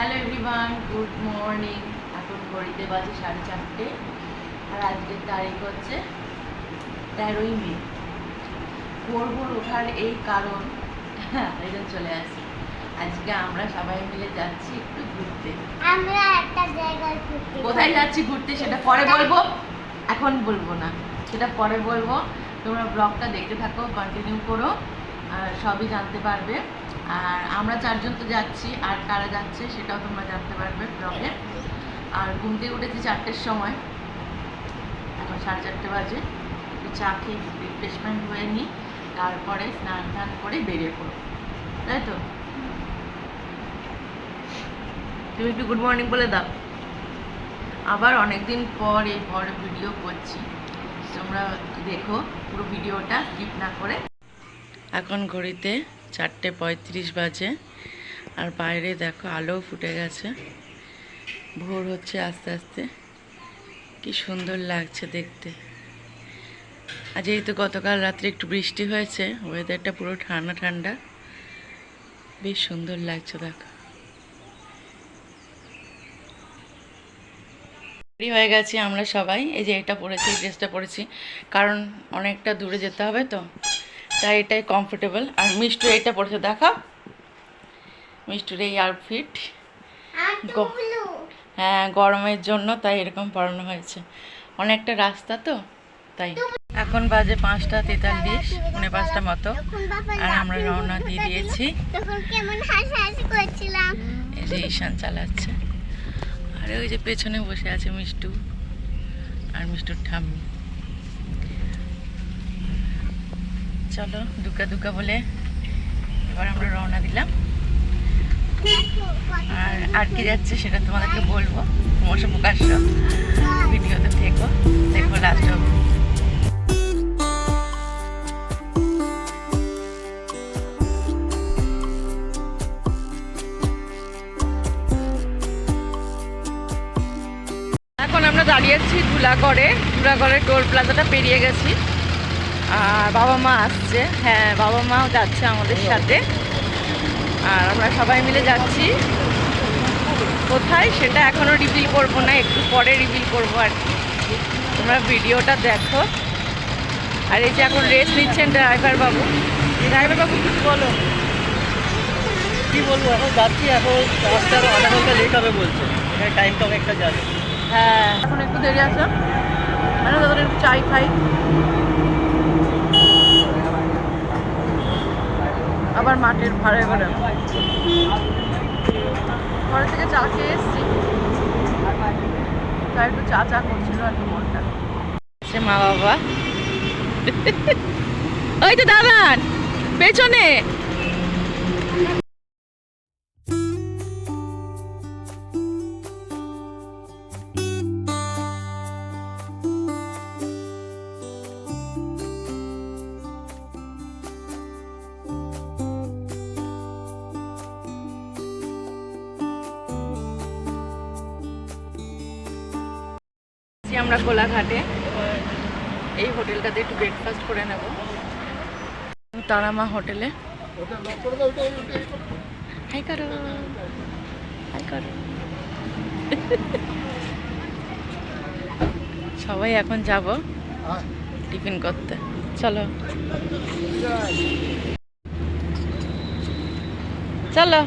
Hello everyone good morning এখন ঘড়িতে বাজে সাড়ে চারটে। আর আজকের তারিখ হচ্ছে তেরোই মে। ভোর ভোর ওঠার এই কারণ জন্য চলে আসি। আজকে আমরা সবাই মিলে যাচ্ছি একটু ঘুরতে। আমরা একটা জায়গায় ঘুরতে কোথায় যাচ্ছি ঘুরতে সেটা পরে বলব? এখন বলব না। সেটা পরে বলব। তোমরা ব্লগটা দেখতে থাকো কন্টিনিউ করো আর সবই জানতে পারবে। আর আমরা চারজন তো যাচ্ছি, আর কারা যাচ্ছে সেটাও তোমরা জানতে পারবে ব্লগে আর ঘুম থেকে উঠেছি চারটের সময়। এখন সাড়ে চারটে বাজে। একটু চা খেয়ে রিফ্রেশমেন্ট হয়ে নিই, তারপরে স্নান টান করে বেরিয়ে পড়ো তাই তো? তুমি একটু গুড মর্নিং বলে দাও। আবার অনেকদিন পর এই বড় ভিডিও করছি। তোমরা দেখো পুরো ভিডিওটা স্কিপ না করে। এখন ঘড়িতে চারটে পঁয়ত্রিশ বাজে। আর বাইরে দেখো আলো ফুটে গেছে। ভোর হচ্ছে আস্তে আস্তে। কি সুন্দর লাগছে দেখতে। আর যেহেতু গতকাল রাত্রে একটু বৃষ্টি হয়েছে ওয়েদারটা পুরো ঠান্ডা ঠান্ডা। বেশ সুন্দর লাগছে দেখো। হয়ে গেছি আমরা সবাই। এই যে এটা পরেছি ড্রেসটা পরেছি। কারণ অনেকটা দূরে যেতে হবে তো। তাই এটাই কমফোর্টেবল আর মিষ্টু এটা পরেছে দেখা। মিষ্টুর এই আউটফিট আর টুকলু হ্যাঁ গরমের জন্য তাই এরকম পড়ানো হয়েছে। অনেকটা রাস্তা তো তাই। এখন বাজে পাঁচটা তেতাল্লিশ মানে পাঁচটা মতো। আর আমরা রওনা দিয়ে দিয়েছি। এই যে ঈশান চালাচ্ছে। আর ওই যে পেছনে বসে আছে মিষ্টু। আর মিষ্টুর ঠাম্মি। চলো দুগ্গা দুগ্গা বলে এবার আমরা রওনা দিলাম। আর আর কি যাচ্ছে সেটা তোমাদেরকে বলব। ক্রমশ প্রকাশ্য ভিডিওতে থেকো। দেখো লাস্ট অব্দি এখন আমরা দাঁড়িয়েছি ধুলাগড়ে। ধুলাগড়ের টোল প্লাজাটা পেরিয়ে গেছি। আর বাবা মা আসছে। হ্যাঁ বাবা মাও যাচ্ছে আমাদের সাথে। আর আমরা সবাই মিলে যাচ্ছি। কোথায় সেটা এখনও রিভিল করব না একটু পরে রিভিল করব আর কি। তোমরা ভিডিওটা দেখো। আর এই যে এখন রেস্ট নিচ্ছেন ড্রাইভার বাবু। ড্রাইভার বাবু কিছু বলো। কি বলব এখন যাচ্ছি এখন রাস্তা আরও আধা ঘণ্টা লেট হবে বলছে। এখানে টাইমটা অনেকটা যাবে। হ্যাঁ এখন একটু দেরি আছে। মানে তাদের একটু চাই খাই। আবার ভাড়া করে ঘরে থেকে চা খেয়ে এসছি। তাই একটু চা চা করছিল আর কি মনটা। সে মা বাবা। ওই তো দাদান, পেছনে। আমরা কোলাঘাটে। এই হোটেলটাতে একটু ব্রেকফাস্ট করে নেব। তারামা হোটেলে। করো। সবাই এখন যাব টিফিন করতে। চলো। চলো।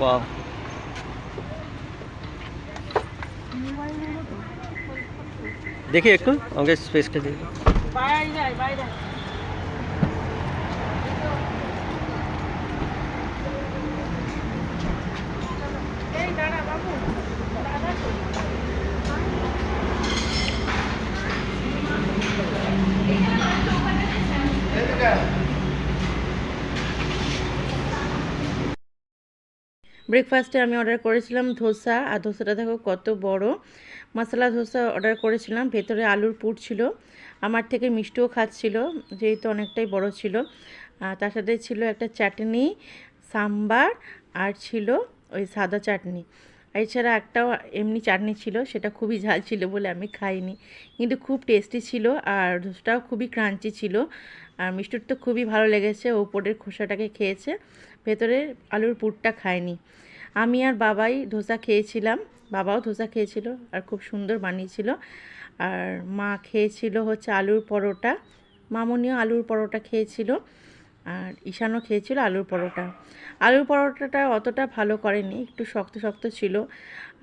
ওয়াও দেখি একটু আমাকে স্পেসটা দেখি বাইরে যাই ব্রেকফাস্টে আমি অর্ডার করেছিলাম ধোসা, আর ধোসাটা দেখো কত বড়। মশলা ধোসা অর্ডার করেছিলাম, ভেতরে আলুর পুর ছিল, আমার থেকে মিষ্টিও খাচ্ছিল, যেহেতু অনেকটাই বড় ছিল। তার সাথে ছিল একটা চাটনি, সাম্বার, আর ছিল ওই সাদা চাটনি। এছাড়া একটাও এমনি চাটনি ছিল, সেটা খুবই ঝাল ছিল বলে আমি খাইনি। কিন্তু খুব টেস্টি ছিল, আর ধোসাটাও খুবই ক্রাঞ্চি ছিল। আর মিষ্টির তো খুবই ভালো লেগেছে, ও উপরের খোসাটাকে খেয়েছে। ভেতরের আলুর পুরটা খায়নি। আমি আর বাবাই ধোসা খেয়েছিলাম। বাবাও ধোসা খেয়েছিল আর খুব সুন্দর বানিয়েছিল। আর মা খেয়েছিল হচ্ছে আলুর পরোটা। মামনিও আলুর পরোটা খেয়েছিল আর ঈশানও খেয়েছিল আলুর পরোটা। আলুর পরোটাটা অতটা ভালো করেনি, একটু শক্ত শক্ত ছিল।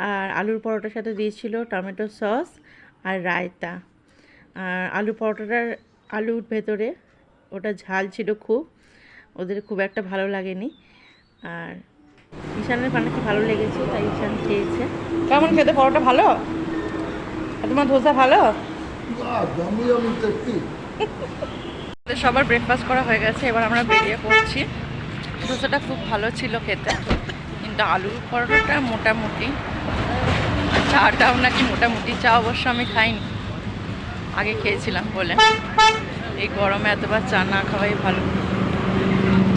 আর আলুর পরোটার সাথে দিয়েছিল টমেটো সস আর রায়তা। আর আলু পরোটাটার আলুর ভেতরে ওটা ঝাল ছিল খুব। ওদের খুব একটা ভালো লাগেনি। আর ঈশানের পানাকে ভালো লেগেছে তাই ঈশান খেয়েছে। কেমন খেতে? পরোটা ভালো? আর তোমার ধোসা ভালো? সবার ব্রেকফাস্ট করা হয়ে গেছে এবার আমরা বেরিয়ে পড়ছি। ধোসাটা খুব ভালো ছিল খেতে কিন্তু আলুর পরোটাটা মোটামুটি চাটাও নাকি মোটামুটি চা অবশ্য আমি খাইনি। আগে খেয়েছিলাম বলে। এই গরমে এতবার চা না খাওয়াই ভালো।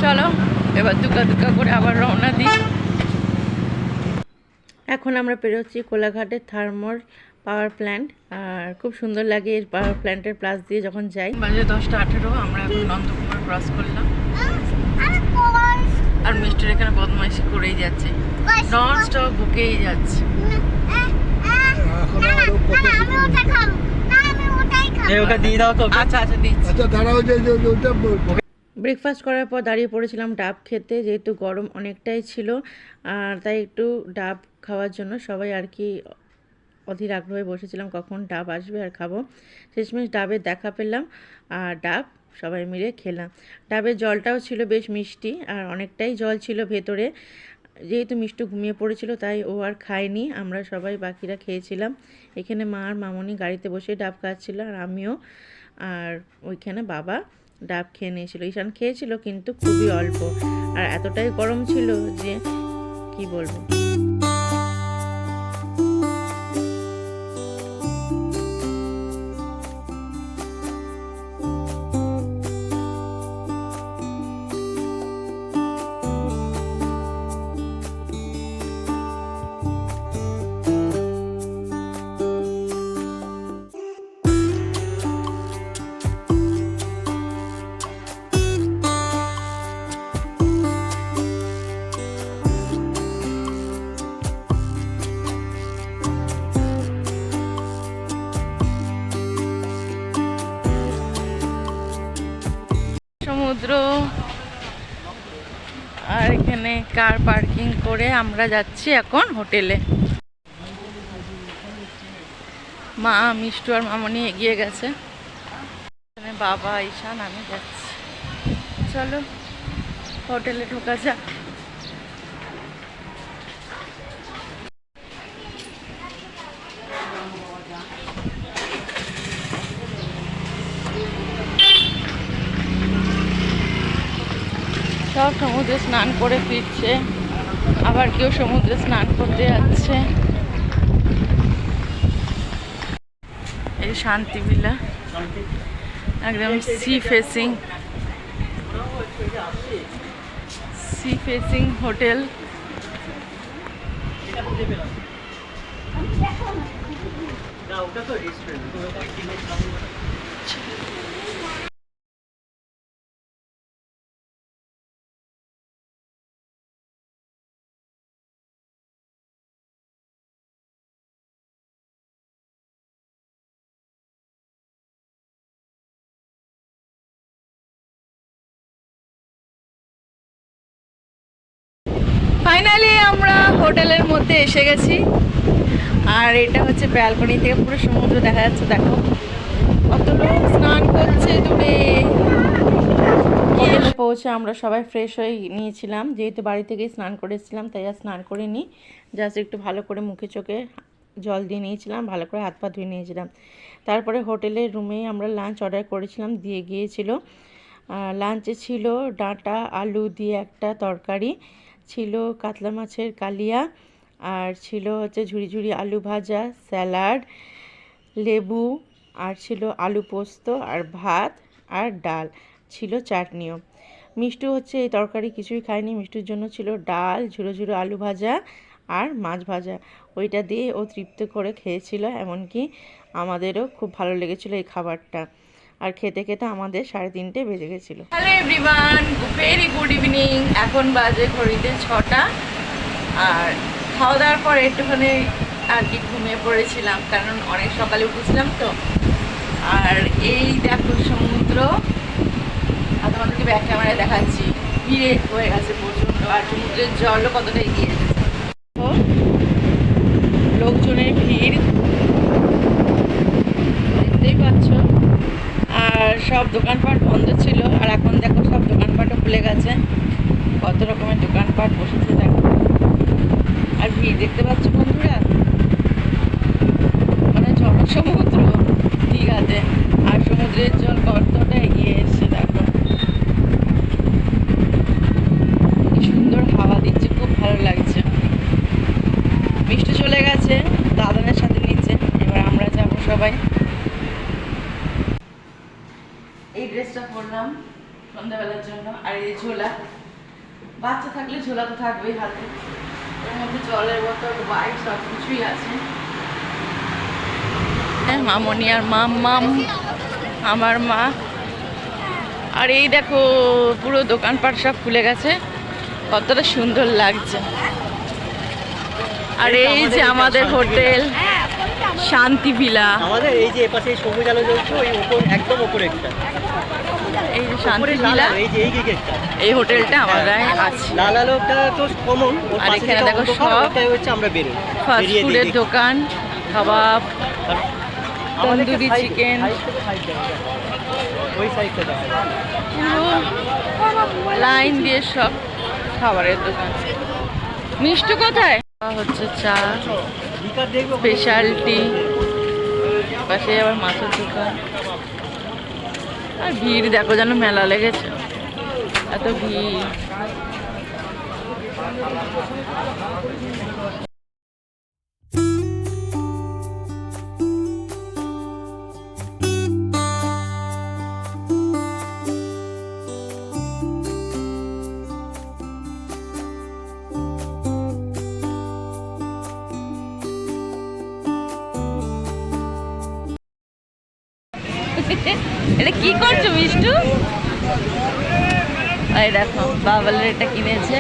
চলো এবার দুকা দুকা করে আবার রওনা দিই। এখন আমরা পেরোচ্ছি কোলাঘাটের থার্মোর পাওয়ার প্ল্যান্ট। আর খুব সুন্দর লাগে এই পাওয়ার প্ল্যান্টের প্লাস দিয়ে যখন যাই। বাজে দশটা আঠেরো আমরা এখন নন্দকুমার ক্রস করলাম। আর মিষ্টির এখানে বদমাইশি করেই যাচ্ছে। নন স্টপ বুকেই যাচ্ছে ওটা খাব না আমি ওটাই এই খাব ওকে দিয়ে দাও তো। আচ্ছা আচ্ছা দিচ্ছি। আচ্ছা দাঁড়াও যে ওটা ব্রেকফাস্ট করার পর দাঁড়িয়ে পড়েছিলাম ডাব খেতে, যেহেতু গরম অনেকটাই ছিল। আর তাই একটু ডাব খাওয়ার জন্য সবাই আর কি অধীর আগ্রহে বসেছিলাম কখন ডাব আসবে আর খাব। শেষমেশ ডাবের দেখা পেলাম আর ডাব সবাই মিলে খেলাম। ডাবের জলটাও ছিল বেশ মিষ্টি আর অনেকটাই জল ছিল ভেতরে। যেহেতু মিষ্টু ঘুমিয়ে পড়েছিল, তাই ও আর খায়নি। আমরা সবাই বাকিরা খেয়েছিলাম। এখানে মা আর মামনি গাড়িতে বসে ডাব খাচ্ছিল আর আমিও। আর ওইখানে বাবা ডাব খেয়ে নিয়েছিল। ঈশান খেয়েছিল কিন্তু খুবই অল্প। আর এতটাই গরম ছিল যে, কি বলব? কার পার্কিং করে আমরা যাচ্ছি এখন হোটেলে। মা, মিষ্টু আর মামনি এগিয়ে গেছে। বাবা, ঈশান, আমি যাচ্ছি। চলো, হোটেলে ঢোকা যাক। সব সমুদ্রে স্নান করে ফিরছে। আবার কেউ সমুদ্রে স্নান করতে যাচ্ছে। এই শান্তি ভিলা একদম sea facing sea facing hotel. Finally আমরা হোটেলের মধ্যে এসে গেছি। আর এটা হচ্ছে ব্যালকনি থেকে পুরো সমুদ্র দেখা যাচ্ছে, দেখো। কত লোক স্নান করছে দূরে। হোটেলে পৌঁছে আমরা সবাই ফ্রেশ হয়ে নিয়েছিলাম। যেহেতু বাড়ি থেকেই স্নান করেছিলাম তাই আর স্নান করিনি। জাস্ট একটু ভালো করে মুখে চোখে জল দিয়ে নিয়েছিলাম, ভালো করে হাত পা ধুয়ে নিয়েছিলাম। তারপরে হোটেলের রুমে আমরা লাঞ্চ অর্ডার করেছিলাম, দিয়ে গিয়েছিল। লাঞ্চে ছিল ডাঁটা, আলু দিয়ে একটা তরকারি। ছিল কাতলা মাছের কালিয়া আর ছিল হচ্ছে ঝুড়ি ঝুড়ি আলু ভাজা, স্যালাড, লেবু আর ছিল আলু পোস্ত আর ভাত আর ডাল, ছিল চাটনিও। মিষ্টু হচ্ছে এই তরকারি কিছুই খায়নি, মিষ্টির জন্য ছিল ডাল ঝুড়ো ঝুড়ো আলু ভাজা আর মাছ ভাজা। ওইটা দিয়ে ও তৃপ্ত করে খেয়েছিল, এমনকি আমাদেরও খুব ভালো লেগেছিল এই খাবারটা। আর খেতে খেতে আমাদের সাড়ে তিনটে বেজে গেছিল। Hello everyone very good evening এখন বাজে ঘড়িতে ছটা। আর খাওয়া দাওয়ার পর একটুখানি আর কি ঘুমিয়ে পড়েছিলাম, কারণ অনেক সকালে উঠেছিলাম তো। আর এই দেখো সমুদ্র, আর তোমাদেরকে ব্যাক ক্যামেরায় দেখাচ্ছি। ভিড়ে হয়ে গেছে প্রচণ্ড, আর সমুদ্রের জলও কতটা এগিয়ে তো লোকজনের ভিড়। দেখতেই পাচ্ছ। আর সব দোকানপাট বন্ধ ছিল, আর এখন দেখো সব দোকানপাটও খুলে গেছে। কত রকমের দোকানপাট বসেছে দেখো। আর ভিড় দেখতে পাচ্ছ বন্ধুরা? মানে জনসমুদ্র দীঘাতে, আর সমুদ্রের জল কতটা এগিয়ে এসছে দেখো। সুন্দর হাওয়া দিচ্ছে, খুব ভালো লাগছে। মিষ্টি চলে গেছে দাদানের সাথে নিচে, এবার আমরা যাব সবাই এই ড্রেসটা পরলাম সন্ধ্যাবেলার জন্য। আর এই ঝোলা বাচ্চা থাকলে ঝোলা তো থাকবেই হাতে। এর মধ্যে জলের বোতল বাইক সব কিছুই আছে। হ্যাঁ মামনি আর মাম মাম আমার মা। আর এই দেখো পুরো দোকানপাট সব খুলে গেছে। কতটা সুন্দর লাগছে। আর এই যে আমাদের হোটেল শান্তি ভিলা। আমাদের এই যে এপাশে সবুজ আলো জ্বলছে ওই উপর একদম উপরে একটা। এই যে শান্তি ভিলা এই হোটেলটা আমাদের আছে। লাল আলোটা তো কমন। আর এখানে দেখো সব হচ্ছে আমরা বেরোই। ফাস্ট ফুডের দোকান কাবাব তন্দুরি চিকেন। ওই সাইডটা লাইন দিয়ে সব খাবারের দোকান। মিষ্টি কোথায়? হচ্ছে চা স্পেশালটি পাশে আবার মাছের দোকান। আর ভিড় দেখো যেন মেলা লেগেছে। এত ভিড়। এটা কি করছ, মিষ্টু? এই দেখো বাবালের এটা কিনেছে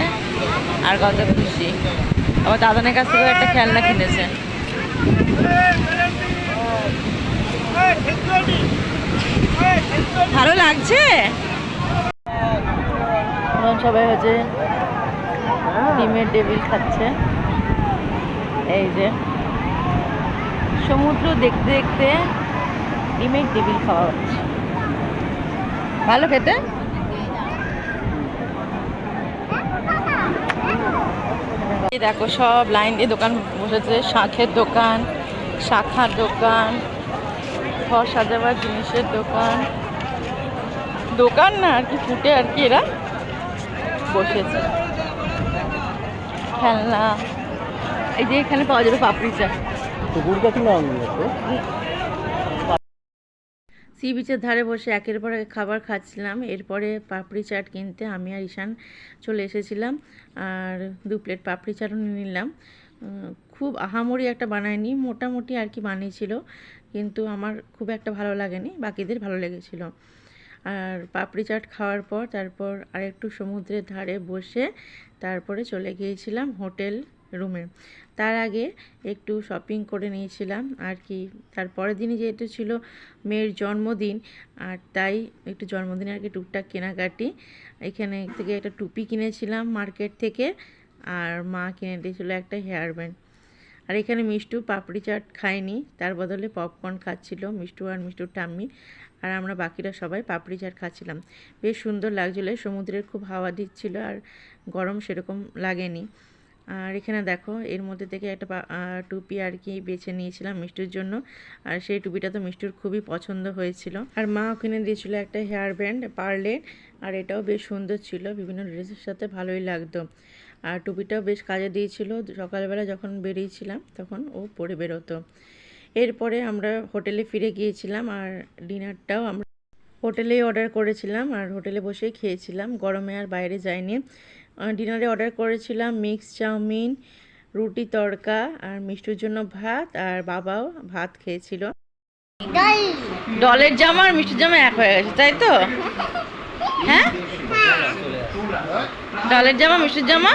আর কত খুশি। আবার দাদানের কাছ থেকে একটা খেলনা কিনেছে। ভালো লাগছে? এখন সবাই হচ্ছে ডিমের টেবিল খাচ্ছে। এই যে সমুদ্র দেখতে দেখতে ডিমের টেবিল খাওয়া হচ্ছে। ভালো খেতে? দেখো সব লাইন দিয়ে দোকান বসেছে শাঁখের দোকান শাখার দোকান ঘর সাজাবার জিনিসের দোকান। দোকান না আর কি ফুটে আর কি এরা বসেছে। খেলনা। এই যে এখানে পাওয়া যাবে পাপড়ি চা কাছে না সি বিচের ধারে বসে একের পর এক খাবার খাচ্ছিলাম। এরপরে পাপড়ি চাট কিনতে আমি আর ঈশান চলে এসেছিলাম আর দু প্লেট পাপড়ি চাটও নিলাম। খুব আহামরি একটা বানায়নি, মোটামুটি আর কি বানিয়েছিল, কিন্তু আমার খুব একটা ভালো লাগেনি, বাকিদের ভালো লেগেছিল। আর পাপড়ি চাট খাওয়ার পর তারপর আরেকটু সমুদ্রের ধারে বসে তারপরে চলে গিয়েছিলাম হোটেল রুমে। তার আগে একটু শপিং করে নিয়েছিলাম আর কি। তারপরের দিনই যেহেতু ছিল মেয়ের জন্মদিন, আর তাই একটু জন্মদিনে আর কি টুকটাক কেনাকাটি। এখানে থেকে একটা টুপি কিনেছিলাম মার্কেট থেকে, আর মা কিনে দিয়েছিলো একটা হেয়ার ব্যান্ড আর এখানে মিষ্টু পাপড়ি চাট খায়নি, তার বদলে পপকর্ন খাচ্ছিল মিষ্টু আর মিষ্টুর টাম্মি আর আমরা বাকিরা সবাই পাপড়ি চাট খাচ্ছিলাম। বেশ সুন্দর লাগছিল, সমুদ্রের খুব হাওয়া দিচ্ছিল আর গরম সেরকম লাগেনি। আর এখানে দেখো, এর মধ্যে থেকে একটা টুপি আর কি বেছে নিয়েছিলাম মিষ্টির জন্য। আর সেই টুপিটা তো মিষ্টির খুবই পছন্দ হয়েছিল। আর মা ওখানে দিয়েছিল একটা হেয়ার ব্যান্ড পার্লে আর এটাও বেশ সুন্দর ছিল, বিভিন্ন ড্রেসের সাথে ভালোই লাগতো। আর টুপিটাও বেশ কাজে দিয়েছিল। সকালবেলা যখন বেরিয়েছিলাম, তখন ও পরে বেরোতো। এরপরে আমরা হোটেলে ফিরে গিয়েছিলাম আর ডিনারটাও আমরা হোটেলেই অর্ডার করেছিলাম। আর হোটেলে বসেই খেয়েছিলাম। গরমে আর বাইরে যাইনি। ডিনারে অর্ডার করেছিলাম মিক্স চাউমিন, রুটি তড়কা আর মিষ্টির জন্য ভাত আর বাবাও ভাত খেয়েছিল। ডলের জামা আর মিষ্টির জামা এক হয়ে গেছে, তাই তো? হ্যাঁ? ডলের জামা, মিষ্টির জামা?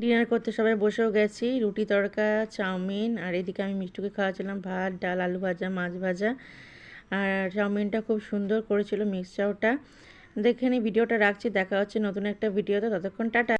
ডিনার করতে সবাই বসেও গেছি, রুটি তড়কা, চাউমিন আর এদিকে আমি মিষ্টুকে খাওয়াছিলাম ভাত, ডাল, আলু ভাজা, মাছ ভাজা। আর চাউমিনটা খুব সুন্দর করেছিল মিক্স চাউটা। দেখে নিই ভিডিওটা রাখছি দেখা হচ্ছে নতুন একটা ভিডিওতে ততক্ষণ টাটা।